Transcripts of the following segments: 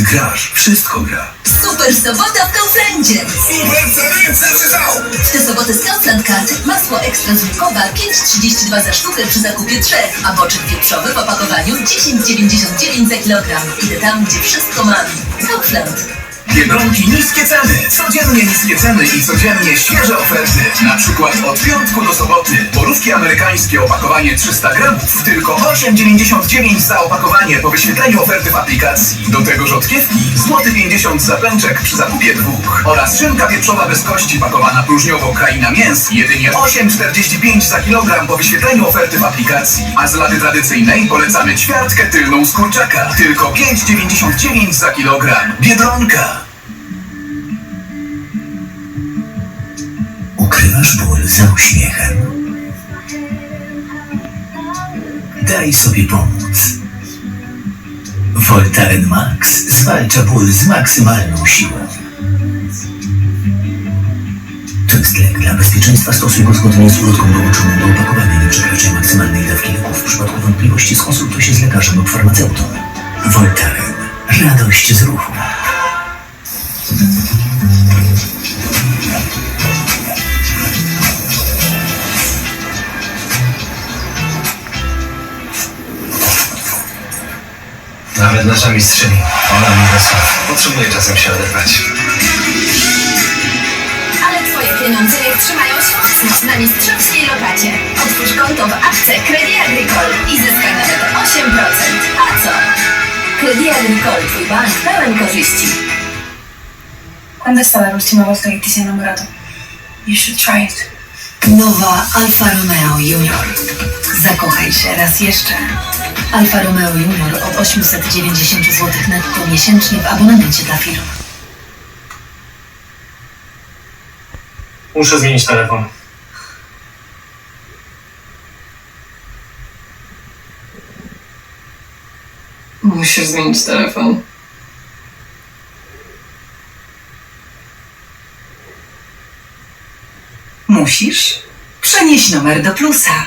Gdy grasz, wszystko gra. Super sobota w Kauflandzie! Super ceny CCV! W tę sobotę z Kaufland Card masło ekstra zwykłe 5,32 za sztukę przy zakupie trzech, a boczek wieprzowy w opakowaniu 10,99 za kilogram. Idę tam, gdzie wszystko mam. Kaufland. Biedronki niskie ceny. Codziennie niskie ceny i codziennie świeże oferty. Na przykład od piątku do soboty. Borówki amerykańskie opakowanie 300 gramów. Tylko 8,99 za opakowanie po wyświetleniu oferty w aplikacji. Do tego rzodkiewki złoty 50 za pęczek przy zakupie dwóch. Oraz szynka wieprzowa bez kości pakowana próżniowo kraina mięs. Jedynie 8,45 za kilogram po wyświetleniu oferty w aplikacji. A z lady tradycyjnej polecamy ćwiartkę tylną z kurczaka. Tylko 5,99 za kilogram. Biedronka. Ukrywasz ból za uśmiechem. Daj sobie pomóc. Voltaren Max zwalcza ból z maksymalną siłą. Jest lek dla bezpieczeństwa. Stosuj go zgodnie z ulotką dołączoną do opakowania. Nie przekraczaj maksymalnej dawki leków. W przypadku wątpliwości skonsultuj się z lekarzem lub farmaceutą. Voltaren. Radość z ruchu. Nawet nasza mistrzyni, Ola Mirosław, potrzebuje czasem się oderwać. Ale twoje pieniądze niech trzymają się mocno na mistrzowskiej lokacie. Otwórz konto w apce Credit Agricole i zyskaj nawet 8%. A co? Credit Agricole, twój bank pełen korzyści. ¿Cuándo está la última volta que te hice enamorado? You should try it. Nowa Alfa Romeo Junior. Zakochaj się raz jeszcze. Alfa Romeo Junior od 890 zł netto miesięcznie w abonamencie dla firm. Muszę zmienić telefon. Musisz zmienić telefon. Musisz? Przenieś numer do plusa.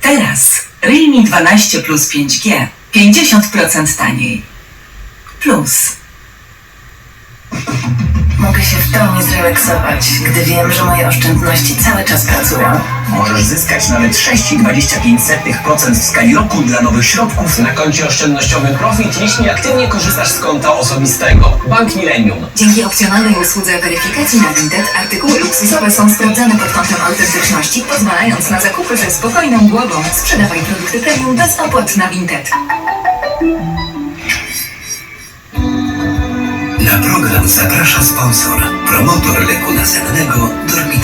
Teraz Realme 12 plus 5G 50% taniej. Plus. Mogę się w pełni zrelaksować, gdy wiem, że moje oszczędności cały czas pracują. Możesz zyskać nawet 6,25% w skali roku dla nowych środków. Na koncie oszczędnościowym Profit, jeśli aktywnie korzystasz z konta osobistego. Bank Millennium. Dzięki opcjonalnej usłudze weryfikacji na Vinted artykuły luksusowe są sprawdzane pod kątem autentyczności, pozwalając na zakupy ze spokojną głową. Sprzedawaj produkty premium bez opłat na Vinted. Na program zaprasza sponsor, promotor leku nasennego Dormi